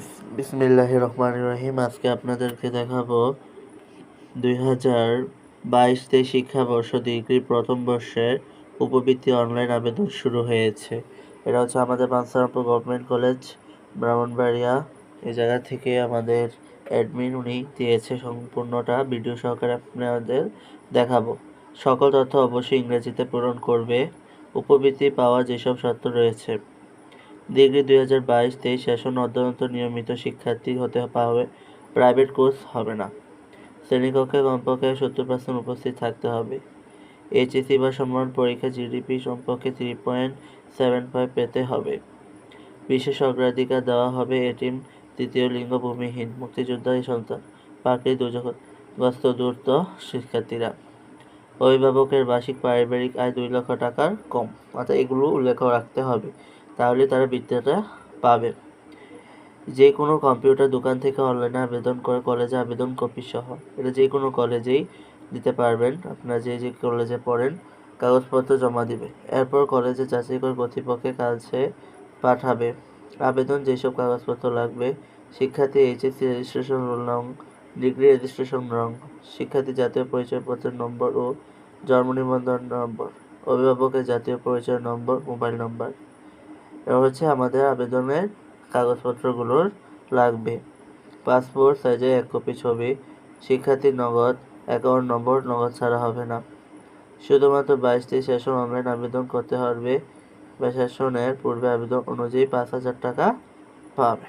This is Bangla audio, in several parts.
বিস- বিসমিল্লাহির রহমান রহিম আজকে আপনাদেরকে দেখাবো দুই হাজার বাইশ তেইশ শিক্ষাবর্ষ ডিগ্রি প্রথম বর্ষের উপবৃত্তি অনলাইন আবেদন শুরু হয়েছে। এটা হচ্ছে আমাদের পাঁচসারামপুর গভর্নমেন্ট কলেজ, ব্রাহ্মণবাড়িয়া। এই জায়গা থেকে আমাদের অ্যাডমিন উনি দিয়েছে সম্পূর্ণটা। ভিডিও সহকারে আপনাদের দেখাবো। সকল তথ্য অবশ্যই ইংরেজিতে পূরণ করবে। উপবৃত্তি পাওয়া যেসব শর্ত রয়েছে ডিগ্রি দুই হাজার বাইশ তেইশ সেশন অধ্যয়নত নিয়মিত শিক্ষার্থী হতে হবে প্রাইভেট কোর্স হবে না। শ্রেণীকক্ষে কমপক্ষে সত্তর পার্সেন্ট উপস্থিত থাকতে হবে। এইচএসসি বা সম্মান পরীক্ষা জিডিপি সম্পর্কে থ্রি পয়েন্ট সেভেন ফাইভ পেতে হবে। বিশেষ অগ্রাধিকার দেওয়া হবে এটিম তৃতীয় লিঙ্গ ভূমিহীন মুক্তিযোদ্ধা সন্তান। পাকড়ি দুর্যোগগ্রস্ত দূরত্ব শিক্ষার্থীরা। অভিভাবকের বার্ষিক পারিবারিক আয় দুই লক্ষ টাকার কম। অর্থাৎ এগুলো উল্লেখ রাখতে হবে। তাহলে তারা বৃত্তিটা পাবে। যে কোনো কম্পিউটার দোকান থেকে অনলাইনে আবেদন করে কলেজে আবেদন কপি সহ। এটা যে কোনো কলেজেই দিতে পারবেন। আপনারা যে যে কলেজে পড়েন, কাগজপত্র জমা দিবে। এরপর কলেজে যাচাই করে কর্তৃপক্ষের কাছে পাঠাবে। আবেদন যেসব কাগজপত্র লাগবে, শিক্ষার্থী এইচএসসি রেজিস্ট্রেশন রোল নং ডিগ্রি রেজিস্ট্রেশন রং শিক্ষার্থী জাতীয় পরিচয়পত্রের নম্বর ও জন্ম নিবন্ধন নম্বর, অভিভাবকের জাতীয় পরিচয় নম্বর মোবাইল নম্বর হচ্ছে আমাদের আবেদনের কাগজপত্রগুলোর লাগবে। পাসপোর্ট সাইজের এক কপি ছবি শিক্ষার্থীর নগদ, অ্যাকাউন্ট নম্বর, নগদ ছাড়া হবে না। শুধুমাত্র বাইশ বাইশটি সেশন অনলাইন আবেদন করতে হবে। বা সেশনের পূর্বে আবেদন অনুযায়ী পাঁচ হাজার টাকা পাবে।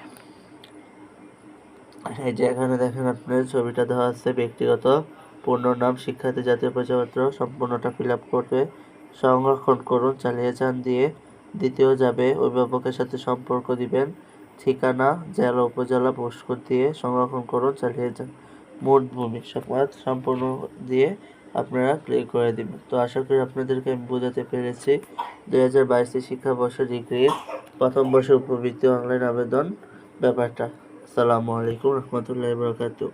এই যে এখানে দেখেন আপনার ছবিটা দেওয়া আছে, ব্যক্তিগত পূর্ণ নাম, শিক্ষার্থী জাতীয় পরিচয়পত্র সম্পূর্ণটা ফিল আপ করবে সংরক্ষণ করুন, চালিয়ে যান দিয়ে দ্বিতীয় যাবে অভিভাবকের সাথে সম্পর্ক দিবেন। ঠিকানা, জেলা, উপজেলা, পোস্টকোড দিয়ে সংরক্ষণ করুন, চালিয়ে যান। মোট ভূমি সমাজ সম্পূর্ণ দিয়ে আপনারা ক্লিক করে দিবেন। তো আশা করি আপনাদেরকে আমি বোঝাতে পেরেছি। দুই হাজার বাইশে শিক্ষাবর্ষ ডিগ্রির প্রথম বর্ষের উপবৃত্তি অনলাইন আবেদন, ব্যাপারটা। আসসালামু আলাইকুম রহমতুল্লাহ বরকাতু